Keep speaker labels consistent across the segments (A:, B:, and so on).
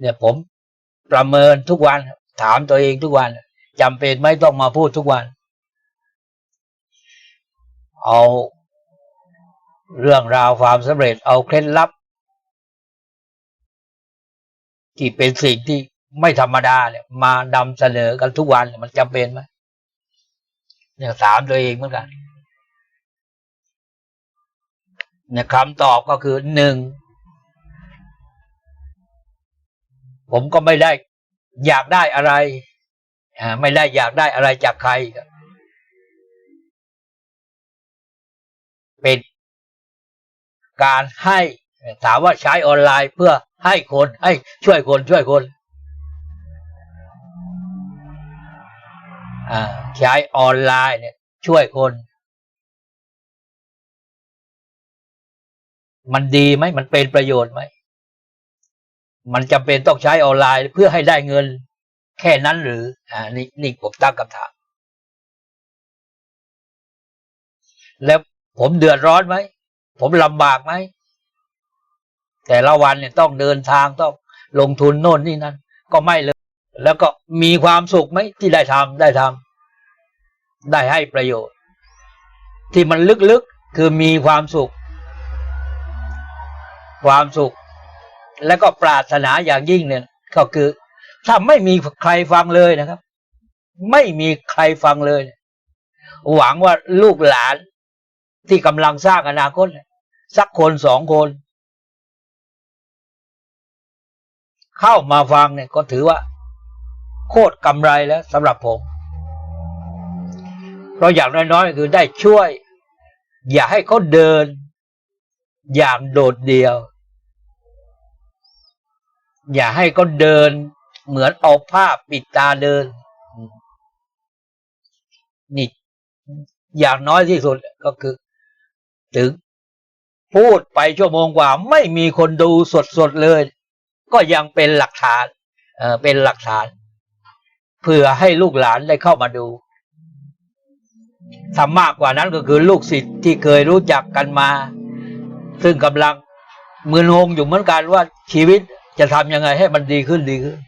A: เนี่ยผมประเมินทุกวัน ถามตัวเองทุกวันจำเป็นไหม่ต้องมาพูดทุกวัน เอาเรื่องราวความสำเร็จเอาเคล็ดลับ ที่เป็นสิ่งที่ไม่ธรรมดาเนี่ย มานำเสนอกันทุกวันมันจำเป็นไหมเนี่ยถามตัวเองเหมือนกันเนี่ยคำตอบก็คือหนึ่ง ผมก็ไม่ได้อยากได้อะไรไม่ได้อยากได้อะไรจากใคร เป็นการให้ถามว่าใช้ออนไลน์เพื่อให้คนให้ช่วยคนช่วยคนใช้ออนไลน์เนี่ย ช่วยคน มันดีไหมมันเป็นประโยชน์ไหม มันจำเป็นต้องใช้ออนไลน์เพื่อให้ได้เงินแค่นั้นหรืออ่านี่นี่ผมตั้งคำถาม แล้วผมเดือดร้อนไหม ผมลำบากไหม แต่ละวันเนี่ยต้องเดินทางต้องลงทุนโน่นนี่นั่นก็ไม่เลย แล้วก็มีความสุขไหมที่ได้ทำได้ทำได้ให้ประโยชน์ ที่มันลึกๆคือมีความสุข ความสุข และก็ปรารถนาอย่างยิ่งเนี่ย ก็คือ ถ้าไม่มีใครฟังเลยนะครับ ไม่มีใครฟังเลย หวังว่าลูกหลานที่กำลังสร้างอนาคตสักคนสองคน เข้ามาฟังเนี่ยก็ถือว่า โคตรกำไรแล้วสำหรับผม เพราะอย่างน้อยๆคือได้ช่วย อย่าให้เขาเดิน อย่างโดดเดี่ยว อย่าให้เขาเดิน เหมือนเอาผ้าปิดตาเดิน นี่อย่างน้อยที่สุดก็คือ ถึงพูดไปชั่วโมงกว่า ไม่มีคนดูสดๆเลย ก็ยังเป็นหลักฐานเออเป็นหลักฐานเพื่อให้ลูกหลานได้เข้ามาดูทำมากกว่านั้นก็คือลูกศิษย์ที่เคยรู้จักกันมา ซึ่งกำลังมือนงอยู่เหมือนกันว่าชีวิต จะทำยังไงให้มันดีขึ้นดีขึ้น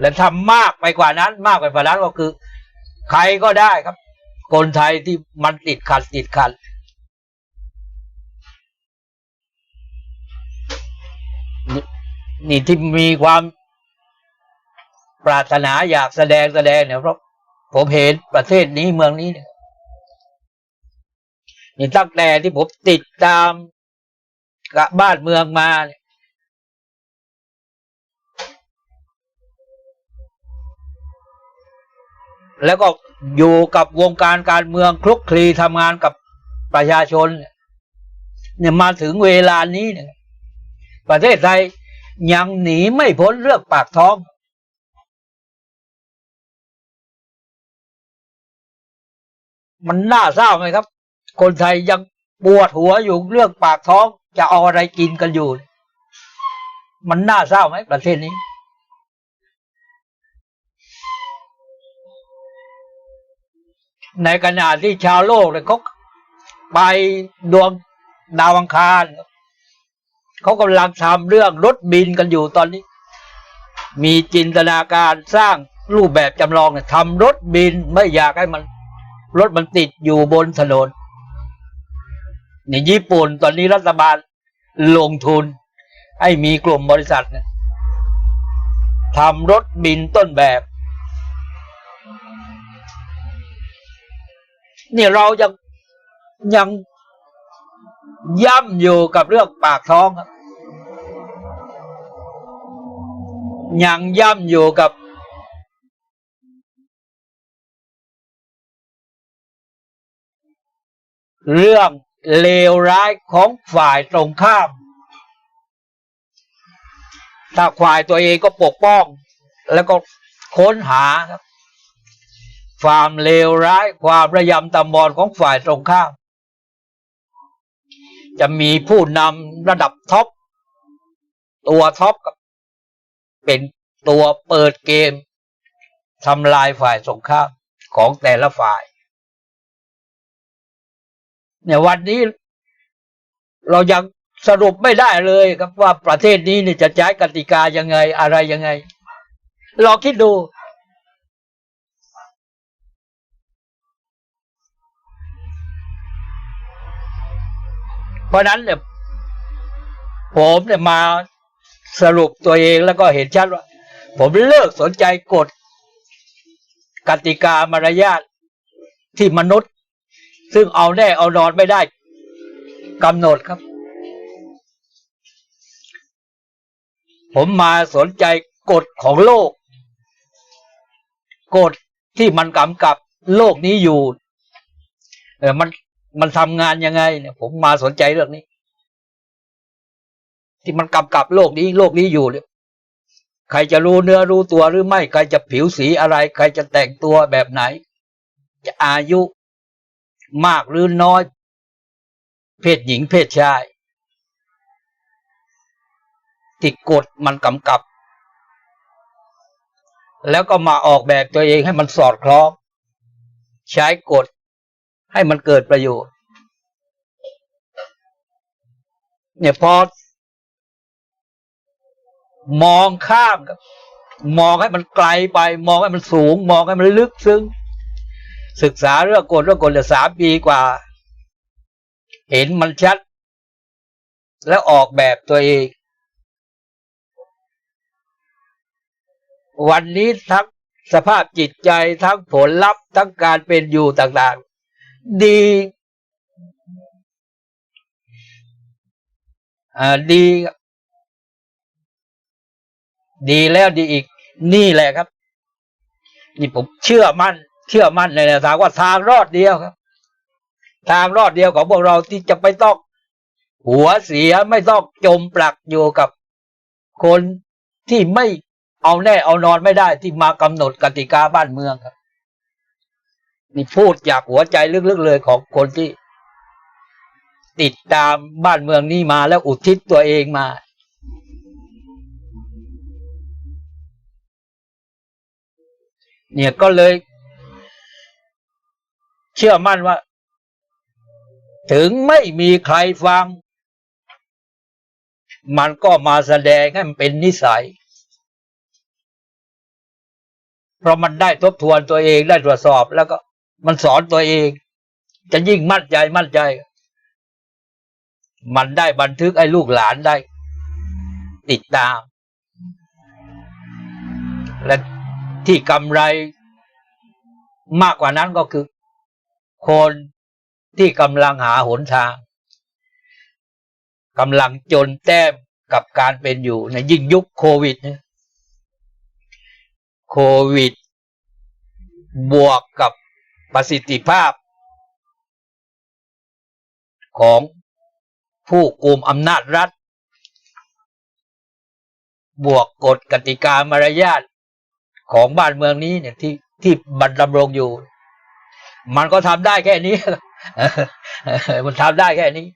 A: และทำมากไปกว่านั้น มากไปกว่านั้นก็คือ ใครก็ได้ครับ คนไทยที่มันติดขัดติดขัดนี่ที่มีความปรารถนาอยากแสดงแสดงเนี่ยเพราะผมเห็นประเทศนี้เมืองนี้เนี่ยนี่ตั้งแต่ที่ผมติดตาม กับบ้านเมืองมาเนี่ยแล้วก็อยู่กับวงการการเมืองคลุกคลีทำงานกับประชาชน เนี่ยมาถึงเวลานี้เนี่ยประเทศไทยยังหนีไม่พ้นเรื่องปากท้อง มันน่าเศร้าไหมครับ คนไทยยังปวดหัวอยู่เรื่องปากท้อง จะเอาอะไรกินกันอยู่ มันน่าเศร้าไหมประเทศนี้ ในขณะที่ชาวโลกเนี่ยเขาไปดวงดาวอังคารเขากำลังทำเรื่องรถบินกันอยู่ตอนนี้ มีจินตนาการสร้างรูปแบบจำลองเนี่ยทำรถบินไม่อยากให้มัน รถมันติดอยู่บนถนน ในญี่ปุ่นตอนนี้รัฐบาลลงทุน ให้มีกลุ่มบริษัททำรถบินต้นแบบ เนี่ยเรายังยังย่ำอยู่กับเรื่องปากท้องครับยังย่ำอยู่กับ เรื่อง เลวร้ายของฝ่ายตรงข้าม ถ้าฝ่ายตัวเองก็ปกป้อง แล้วก็ค้นหาครับความเลวร้ายความระยำตำบอลของฝ่ายตรงข้าม จะมีผู้นำระดับท็อปตัวท็อปเป็นตัวเปิดเกมทำลายฝ่ายสงข้ามของแต่ละฝ่าย เนี่ยวันนี้เรายังสรุปไม่ได้เลยครับว่าประเทศนี้เนี่ยจะใช้กติกายังไงอะไรยังไงลองคิดดู เพราะฉะนั้นเนี่ยผมเนี่ยมาสรุปตัวเองแล้วก็เห็นชัดว่า ผมเลิกสนใจกฎกติกามารยาทที่มนุษย์ ซึ่งเอาแน่เอานอนไม่ได้กำหนดครับ ผมมาสนใจกฎของโลก กฎที่มันกำกับโลกนี้อยู่ เออมันมันทำงานยังไง เนี่ย ผมมาสนใจเรื่องนี้ ที่มันกำกับโลกนี้ โลกนี้อยู่เนี่ยใครจะรู้เนื้อรู้ตัวหรือไม่ ใครจะผิวสีอะไร ใครจะแต่งตัวแบบไหน จะอายุ มากหรือน้อย เพศหญิงเพศชายที่กฎมันกำกับ แล้วก็มาออกแบบตัวเองให้มันสอดคล้อง ใช้กฎให้มันเกิดประโยชน์ เนี่ยพอมองข้ามกับมองให้มันไกลไป มองให้มันสูง มองให้มันลึกซึ้ง ศึกษาเรื่องกฎเรื่องกฎจะสามปีกว่า เห็นมันชัด แล้วออกแบบตัวเอง วันนี้ทั้งสภาพจิตใจทั้งผลลัพธ์ทั้งการเป็นอยู่ต่างๆ ดีดี ดีแล้วดีอีก นี่แหละครับ นี่ผมเชื่อมั่น เชื่อมั่นในแนวทางว่าทางรอดเดียวครับ ทางรอดเดียวของพวกเราที่จะไม่ต้องหัวเสียไม่ต้องจมปลักอยู่กับคนที่ไม่เอาแน่เอานอนไม่ได้ที่มากำหนดกติกาบ้านเมืองครับนี่พูดจากหัวใจลึกๆเลยของคนที่ ติดตามบ้านเมืองนี้มาแล้วอุทิศตัวเองมาเนี่ยก็เลย เชื่อมั่นว่า ถึงไม่มีใครฟัง มันก็มาแสดงให้มันเป็นนิสัย เพราะมันได้ทบทวนตัวเองได้ตรวจสอบแล้วก็ มันสอนตัวเอง จะยิ่งมั่นใจมั่นใจ มันได้บันทึกไอ้ลูกหลานได้ ติดตาม และที่กำไรมากกว่านั้นก็คือ คนที่กำลังหาหนทางกำลังจนแต้มกับการเป็นอยู่ในยิ่งยุคโควิดเนี่ยโควิด บวกกับประสิทธิภาพ ของผู้กุมอำนาจรัฐ บวกกฎกติกามารยาทของบ้านเมืองนี้เนี่ยที่ที่บรรดำรงอยู่ มันก็ทำได้แค่นี้มันทำได้แค่นี้